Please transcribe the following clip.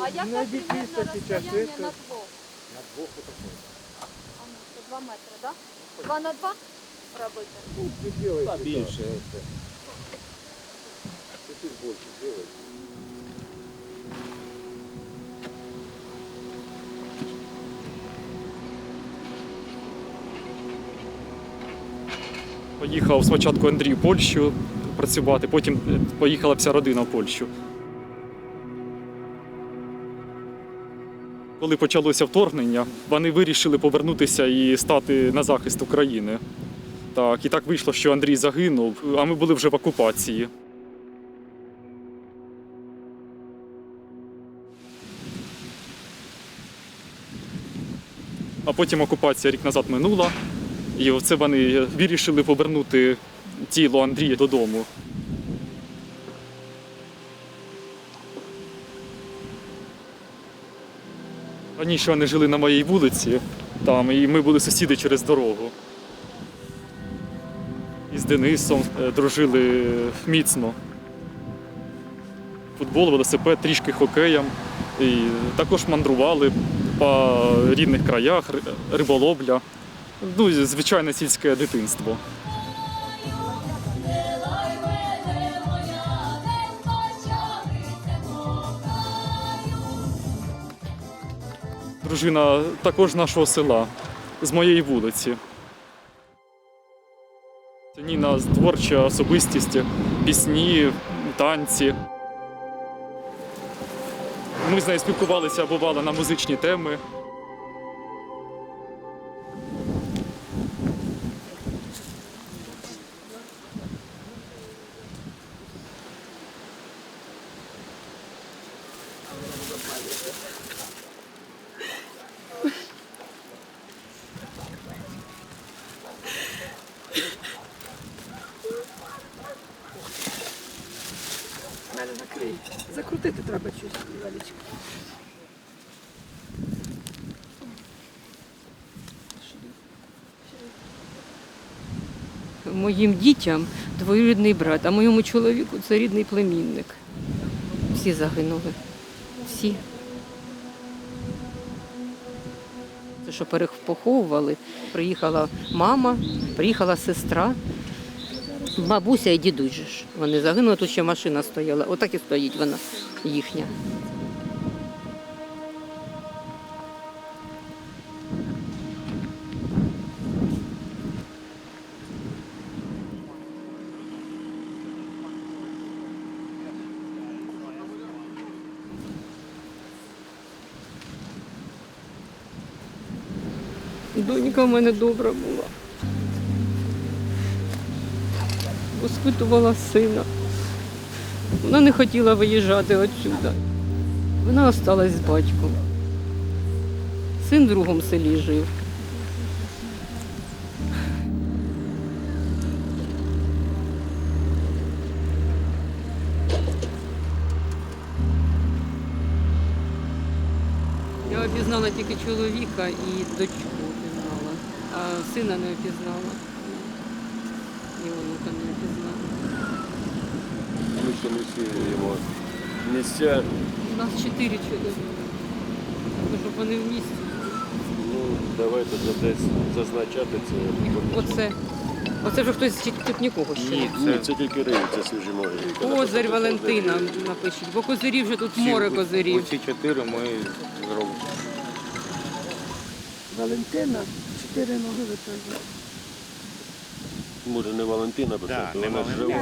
А яка найдите примерно сейчас на двох? На двох отакой. А ну, це два метри, да? Два на два робити? Ну, ты делаете. Та більше. да. Чуть-чуть больше делаете. Поїхав спочатку Андрій в Польщу працювати, потім поїхала вся родина в Польщу. Коли почалося вторгнення, вони вирішили повернутися і стати на захист України. Так, і так вийшло, що Андрій загинув, а ми були вже в окупації. А потім окупація рік назад минула, і оце вони вирішили повернути тіло Андрія додому. Раніше вони жили на моїй вулиці, там, і ми були сусіди через дорогу. І з Денисом е, дружили міцно. Футбол, велосипед, трішки хокеєм. І також мандрували по рідних краях, ри- риболовля. Ну, звичайне сільське дитинство. Дружина також нашого села, з моєї вулиці. Ніна творча особистість, пісні, танці. Ми з нею спілкувалися, бувало на музичні теми. Мене накрий. Закрутити треба щось невеличке. Моїм дітям двоюрідний брат, а моєму чоловіку це рідний племінник. Всі загинули. Всі. Це що перепоховували, приїхала мама, приїхала сестра, бабуся і дідусь ж. Вони загинули, тут ще машина стояла. Отак і стоїть вона їхня. Донька в мене добра була. Воспитувала сина. Вона не хотіла виїжджати отсюди. Вона осталась з батьком. Син в другому селі жив. Я обізнала тільки чоловіка і дочку обізнала, а сина не обізнала. І онука не обізнала. Мы еще не все его місця. У нас чотири чоловіка. Ну, щоб вони в місті. Ну, давайте за десь зазначати це. Оце. Оце вже хтось чи тут нікого ще. Ні, це, це тільки риється свіжі могилі. Козир Валентина напишіть, бо козирів вже тут море козирів. Оці чотири ми зробимо. Валентина, чотири ноги витягує. Може не Валентина писати, Да, вона жива.